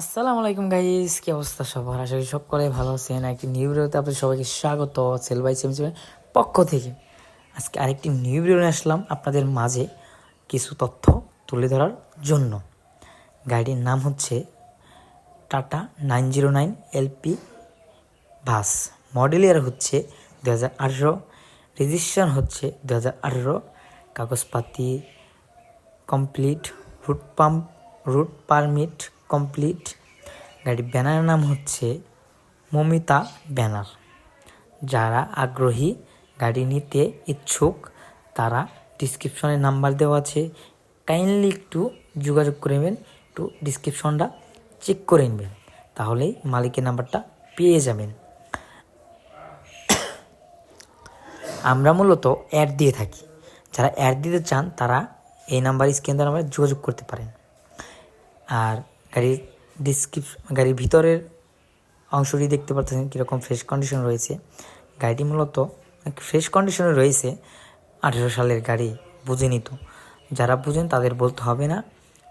আসসালামু আলাইকুম গাইস কি অবস্থা সবার? আশা করি সকলে ভালো আছেন। একটি নিউ ভিডিওতে আপনাদের সবাইকে স্বাগত সেল বাই পক্ষ থেকে। আজকে আরেকটি নিউ ভিডিও নিয়ে আসলাম আপনাদের মাঝে কিছু তথ্য তুলে ধরার জন্য। গাড়ির নাম হচ্ছে Tata nine zero nine LP bus. Model year হচ্ছে দু হাজার আঠেরো রেজিস্ট্রেশন হচ্ছে দু হাজার আঠেরো। কাগজপাতি complete route pump route permit complete গাড়ির ব্যানারের নাম হচ্ছে মমিতা ব্যানার। যারা আগ্রহী গাড়ি নিতে ইচ্ছুক, তারা ডিসক্রিপশনে নাম্বার দেওয়া আছে। কাইন্ডলি একটু যোগাযোগ করে নেবেন, একটু ডিসক্রিপশনটা চেক করে নেবেন, তাহলেই মালিকের নাম্বারটা পেয়ে যাবেন। আমরা মূলত অ্যাড দিয়ে থাকি। যারা অ্যাড দিতে চান, তারা এই নাম্বার স্ক্রিন দ্বারা যোগাযোগ করতে পারেন। আর গাড়ির ডিসক্রিপশন গাড়ির ভিতরের অংশটি দেখতে পাচ্ছেন কীরকম ফ্রেশ কন্ডিশন রয়েছে। গাড়িটি মূলত ফ্রেশ কন্ডিশনে রয়েছে, আঠেরো সালের গাড়ি বুঝে নিত যারা বুঝেন তাদের বলতে হবে না,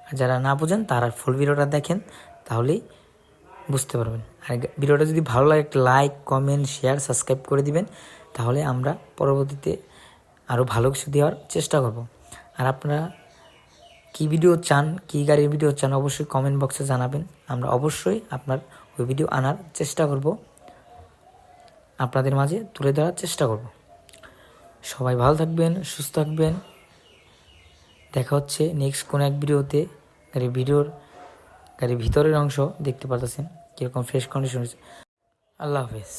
আর যারা না বুঝেন তারা ফুল ভিডিওটা দেখেন, তাহলেই বুঝতে পারবেন। আর ভিডিওটা যদি ভালো লাগে একটা লাইক কমেন্ট শেয়ার সাবস্ক্রাইব করে দিবেন, তাহলে আমরা পরবর্তীতে আরও ভালো কিছু দেওয়ার চেষ্টা করব। আর আপনারা কী ভিডিও চান, কী গাড়ির ভিডিও চান অবশ্যই কমেন্ট বক্সে জানাবেন। আমরা অবশ্যই আপনার ওই ভিডিও আনার চেষ্টা করব। আপনাদের মাঝে তুলে ধরার চেষ্টা করব। সবাই ভালো থাকবেন, সুস্থ থাকবেন। দেখা হচ্ছে নেক্সট কোনো এক ভিডিওতে গাড়ির ভিডিওর গাড়ির ভিতরের অংশ দেখতে পাচ্ছেন কীরকম ফ্রেশ কন্ডিশন আল্লাহ হাফেজ।